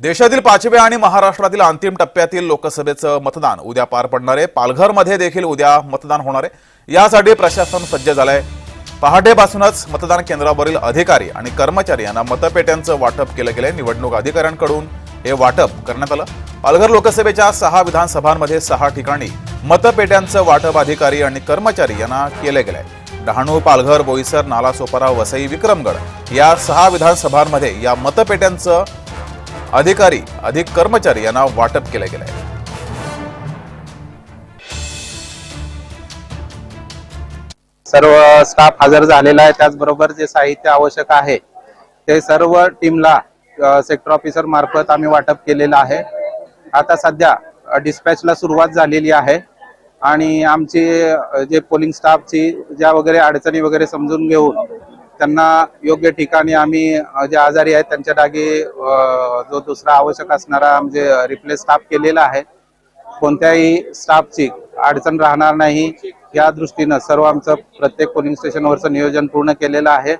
देशातील पाचव्या आणि महाराष्ट्रातील अंतिम टप्प्यातील लोकसभेचं मतदान उद्या पार पडणार आहे. पालघरमध्ये देखील उद्या मतदान होणार आहे. यासाठी प्रशासन सज्ज झालंय. पहाटेपासूनच मतदान केंद्रावरील अधिकारी आणि कर्मचारी यांना मतपेट्यांचं वाटप केलं गेलंय. निवडणूक अधिकाऱ्यांकडून हे वाटप करण्यात आलं. पालघर लोकसभेच्या सहा विधानसभांमध्ये सहा ठिकाणी मतपेट्यांचं वाटप अधिकारी आणि कर्मचारी यांना केलं गेलंय. डहाणू पालघर बोईसर नालासोपारा वसई विक्रमगड या सहा विधानसभांमध्ये या मतपेट्यांचं अधिकारी अधिक कर्मचारी यांना वाटप केलं गेलंय सर्व स्टाफ हजर झालेला आहे. त्याचबरोबर जे साहित्य आवश्यक आहे ते सर्व टीमला सेक्टर ऑफिसर मार्फत आम्ही वाटप केलेलं आहे. आता सध्या डिस्पॅचला सुरुवात झालेली आहे आणि आमची जे पोलिंग स्टाफची ज्या वगैरे अडचणी वगैरे समजून घेऊन त्यांना योग्य ठिकाणी आम्ही जे आजारी आहेत त्यांच्या जागी जो दुसरा आवश्यक असणारा म्हणजे रिप्लेस स्टाफ केलेला आहे कोणत्याही स्टाफची अडचण राहणार नाही. या दृष्टीनं सर्व आमचं प्रत्येक पोलिंग स्टेशनवरचं नियोजन पूर्ण केलेलं आहे.